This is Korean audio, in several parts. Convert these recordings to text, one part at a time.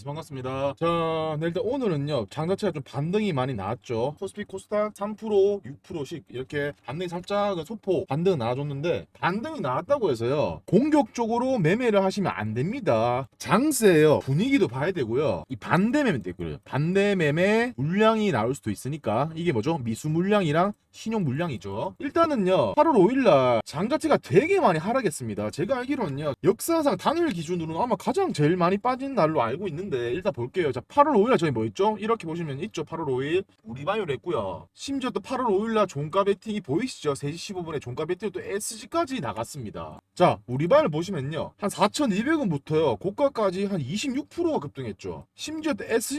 그래서 반갑습니다. 자, 네, 일단 오늘은요, 장 자체가 좀 반등이 많이 나왔죠. 코스피 코스닥 3%, 6%씩 이렇게 반등이 살짝 소폭 반등 나와줬는데, 반등이 나왔다고 해서요, 공격적으로 매매를 하시면 안 됩니다. 장세예요. 분위기도 봐야 되고요. 이 반대 매매 되고요. 반대 매매 물량이 나올 수도 있으니까, 이게 뭐죠? 미수 물량이랑 신용 물량이죠. 일단은요, 8월 5일 날 장 자체가 되게 많이 하락했습니다. 제가 알기로는요, 역사상 당일 기준으로는 아마 가장 제일 많이 빠진 날로 알고 있는 데, 일단 볼게요. 자, 8월 5일 날 저희 뭐 있죠? 이렇게 보시면 있죠. 8월 5일. 우리 바이오를 했고요. 심지어 또 8월 5일 날 종가 베팅이 보이시죠? 3시 15분에 종가 베팅이 또 SG까지 나갔습니다. 자, 우리 바이오를 보시면요. 한 4,200원부터요. 고가까지 한 26%가 급등했죠. 심지어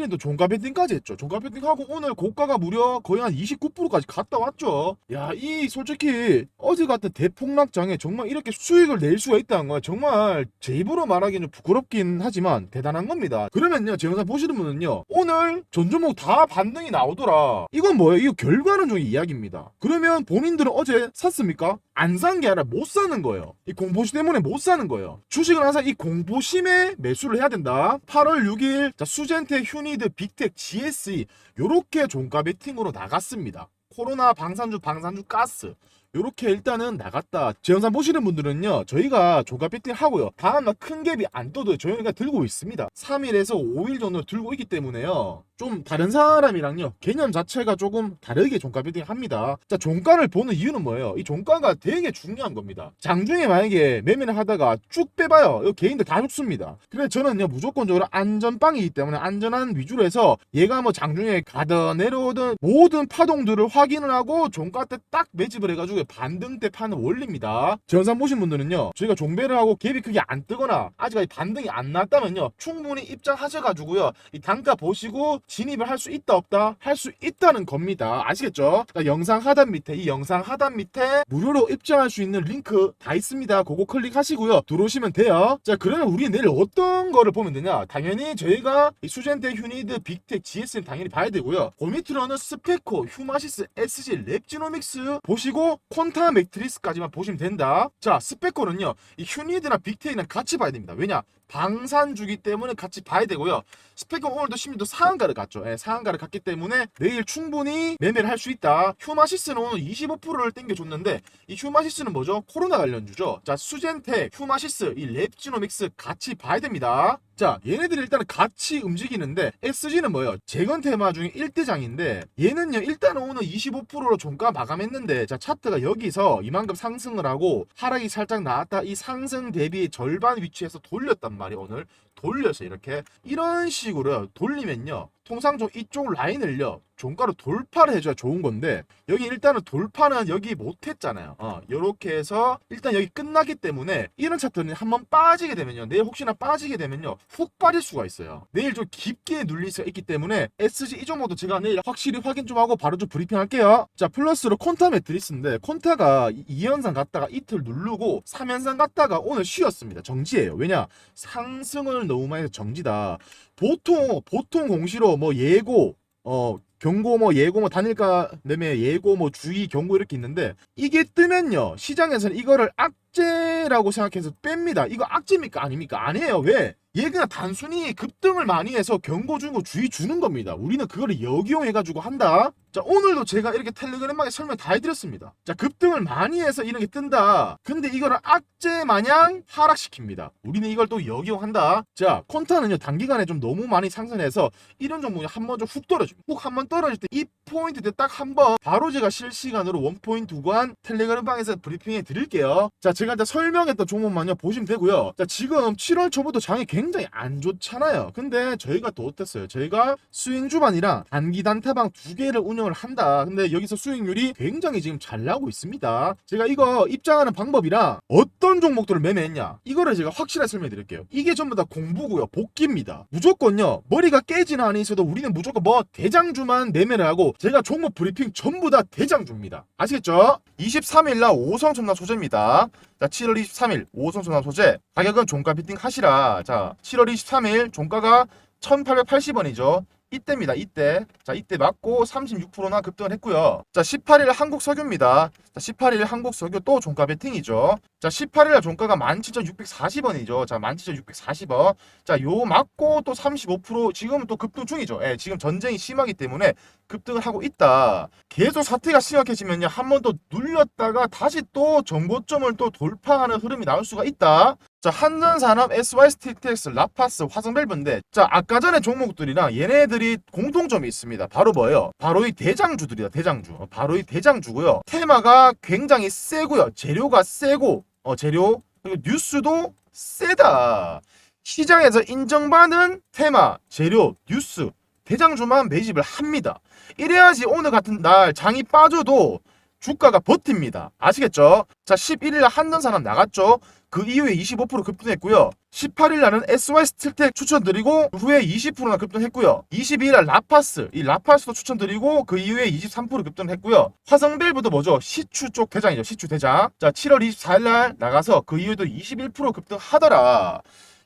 또 종가 베팅까지 했죠. 종가 베팅하고 오늘 고가가 무려 거의 한 29%까지 갔다 왔죠. 야, 이 솔직히 어제 같은 대폭락장에 정말 이렇게 수익을 낼 수가 있다는 거야. 정말 제 입으로 말하기는 좀 부끄럽긴 하지만 대단한 겁니다. 그러면요, 제 영상 보시는 분은요, 오늘 전 종목 다 반등이 나오더라. 이건 뭐예요? 이거 결과론적인 이야기입니다. 그러면 본인들은 어제 샀습니까? 안 산 게 아니라 못 사는 거예요. 이 공 포심 때문에 못 사는 거예요. 주식은 항상 이 공포심에 매수를 해야 된다. 8월 6일 자, 수젠테, 휴니드, 빅텍, GSE 요렇게 종가 베팅으로 나갔습니다. 코로나 방산주 방산주 가스 요렇게 일단은 나갔다. 제 영상 보시는 분들은요, 저희가 조가 배팅 하고요. 다음날 큰 갭이 안 떠도 저희가 들고 있습니다. 3일에서 5일 정도 들고 있기 때문에요. 좀 다른 사람이랑요, 개념 자체가 조금 다르게 종가 배팅 합니다. 자, 종가를 보는 이유는 뭐예요? 이 종가가 되게 중요한 겁니다. 장중에 만약에 매매를 하다가 쭉 빼봐요. 이거 개인들 다 죽습니다. 그래서 저는요, 무조건적으로 안전빵이기 때문에 안전한 위주로 해서 얘가 뭐 장중에 가든 내려오든 모든 파동들을 확인을 하고 종가 때 딱 매집을 해가지고 반등 때 파는 원리입니다. 제 영상 보신 분들은요, 저희가 종배를 하고 갭이 크게 안 뜨거나 아직까지 반등이 안 났다면요, 충분히 입장하셔가지고요, 이 단가 보시고 진입을 할 수 있다 없다 할 수 있다는 겁니다. 아시겠죠? 그러니까 영상 하단 밑에 이 영상 하단 밑에 무료로 입장할 수 있는 링크 다 있습니다. 그거 클릭하시고요, 들어오시면 돼요. 자, 그러면 우리 내일 어떤 거를 보면 되냐? 당연히 저희가 이 수젠테, 휴니드, 빅텍, GS는 당연히 봐야 되고요. 그 밑으로는 스페코, 휴마시스, SG, 랩지노믹스 보시고 콘타 매트리스까지만 보시면 된다. 자, 스페코는요. 이 휴니드나 빅테이는 같이 봐야 됩니다. 왜냐? 방산주기 때문에 같이 봐야 되고요. 스펙은 오늘도 심지어 상한가를 갔죠. 예, 상한가를 갔기 때문에 내일 충분히 매매를 할 수 있다. 휴마시스는 오늘 25%를 땡겨줬는데 이 휴마시스는 뭐죠? 코로나 관련주죠. 자, 수젠텍, 휴마시스, 이 랩지노믹스 같이 봐야 됩니다. 자, 얘네들이 일단은 같이 움직이는데 SG는 뭐예요? 재건 테마 중에 1대장인데 얘는요 일단은 오늘 25%로 종가 마감했는데 자 차트가 여기서 이만큼 상승을 하고 하락이 살짝 나왔다. 이 상승 대비 절반 위치에서 돌렸단 말이에요 오늘. 돌려서 이렇게. 이런 식으로 돌리면요 통상적으로 이쪽 라인을요 종가로 돌파를 해줘야 좋은 건데 여기 일단은 돌파는 여기 못했잖아요. 어 요렇게 해서 일단 여기 끝나기 때문에 이런 차트는 한번 빠지게 되면요. 내일 혹시나 빠지게 되면요. 훅 빠질 수가 있어요. 내일 좀 깊게 눌릴 수가 있기 때문에 SG 이 종목도 제가 내일 확실히 확인 좀 하고 바로 좀 브리핑 할게요. 자 플러스로 콘타 매트리스인데 콘타가 2연상 갔다가 이틀 누르고 3연상 갔다가 오늘 쉬었습니다. 정지예요. 왜냐? 상승을 너무 많이 해서 정지다. 보통 보통 공시로 뭐 예고 어 경고 뭐 예고 뭐 단일가 매매 예고 뭐 주의 경고 이렇게 있는데 이게 뜨면요 시장에서는 이거를 악재라고 생각해서 뺍니다. 이거 악재입니까? 아닙니까? 아니에요. 왜? 얘가 단순히 급등을 많이 해서 경고 주고 주의 주는 겁니다. 우리는 그거를 역이용해 가지고 한다 자 오늘도 제가 이렇게 텔레그램방에 설명 다 해드렸습니다. 자 급등을 많이 해서 이런 게 뜬다. 근데 이거를 악재 마냥 하락시킵니다. 우리는 이걸 또 역이용한다. 자 콘타는요 단기간에 좀 너무 많이 상승해서 이런 종목이 한번 좀 훅 떨어집니다. 훅 한번 떨어질 때 이 포인트 때 딱 한 번 바로 제가 실시간으로 원포인트 구간 텔레그램 방에서 브리핑해 드릴게요. 자 제가 이제 설명했던 종목만요 보시면 되고요. 자 지금 7월 초부터 장이 굉장히 안 좋잖아요. 근데 저희가 또 어땠어요? 저희가 스윙 주반이랑 단기 단타방 두 개를 운영 을 한다. 근데 여기서 수익률이 굉장히 지금 잘 나오고 있습니다. 제가 이거 입장하는 방법이랑 어떤 종목들을 매매했냐 이거를 제가 확실하게 설명해 드릴게요. 이게 전부 다 공부고요. 복귀입니다. 무조건요. 머리가 깨지는 한이 있어도 우리는 무조건 뭐 대장주만 매매를 하고 제가 종목 브리핑 전부 다 대장주입니다. 아시겠죠? 23일 날 오성 첨단 소재입니다. 자 7월 23일 오성 첨단 소재. 가격은 종가 비팅 하시라. 자 7월 23일 종가가 1880원이죠 이때입니다. 이때. 자, 이때 맞고 36%나 급등을 했고요. 자, 18일 한국 석유입니다. 자, 18일 한국 석유 또 종가 베팅이죠. 자, 18일 날 종가가 17,640원이죠. 자, 17,640원. 자, 요 맞고 또 35% 지금은 또 급등 중이죠. 예, 지금 전쟁이 심하기 때문에 급등을 하고 있다. 계속 사태가 심각해지면요. 한 번 더 눌렸다가 다시 또 정고점을 또 돌파하는 흐름이 나올 수가 있다. 자, 한전산업, SY스티텍스, 라파스, 화성밸브인데 자, 아까 전에 종목들이랑 얘네들이 공통점이 있습니다. 바로 뭐예요? 바로 이 대장주들이다. 대장주. 어, 바로 이 대장주고요. 테마가 굉장히 세고요. 재료가 세고 어, 재료 그리고 뉴스도 세다. 시장에서 인정받는 테마, 재료, 뉴스, 대장주만 매집을 합니다. 이래야지 오늘 같은 날 장이 빠져도 주가가 버팁니다. 아시겠죠? 자, 11일 한전산업 나갔죠? 그 이후에 25% 급등했고요. 18일 날은 SY 스틸텍 추천드리고 그 후에 20%나 급등했고요. 22일 날 라파스, 이 라파스도 추천드리고 그 이후에 23% 급등했고요. 화성밸브도 뭐죠? 시추 쪽 대장이죠. 시추 대장. 자, 7월 24일 날 나가서 그 이후에도 21% 급등하더라.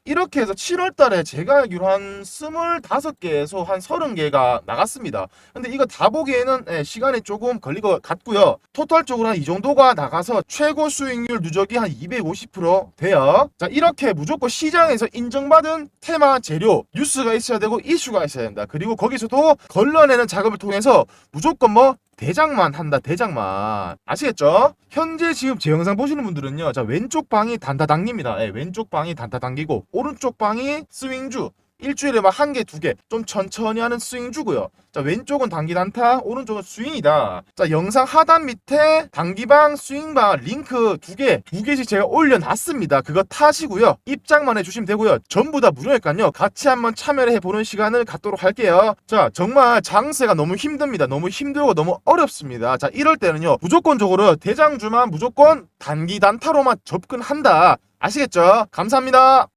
이렇게 해서 7월 달에 제가 알기로 한 25개에서 한 30개가 나갔습니다. 근데 이거 다 보기에는 예, 시간이 조금 걸릴 것 같고요. 토탈적으로 한 이 정도가 나가서 최고 수익률 누적이 한 250% 돼요. 자, 이렇게 무조건 시장에서 인정받은 테마 재료, 뉴스가 있어야 되고 이슈가 있어야 된다. 그리고 거기서도 걸러내는 작업을 통해서 무조건 뭐 대장만 한다 대장만. 아시겠죠? 현재 지금 제 영상 보시는 분들은요 자 왼쪽 방이 단타당깁니다. 예, 왼쪽 방이 단타당기고 오른쪽 방이 스윙주 일주일에 막 한 개, 두 개, 좀 천천히 하는 스윙 주고요. 자, 왼쪽은 단기 단타, 오른쪽은 스윙이다. 자, 영상 하단 밑에 단기방, 스윙방 링크 두 개, 두 개씩 제가 올려놨습니다. 그거 타시고요. 입장만 해주시면 되고요. 전부 다 무료니까요. 같이 한번 참여를 해보는 시간을 갖도록 할게요. 자, 정말 장세가 너무 힘듭니다. 너무 힘들고 너무 어렵습니다. 자, 이럴 때는요. 무조건적으로 대장주만 무조건 단기 단타로만 접근한다. 아시겠죠? 감사합니다.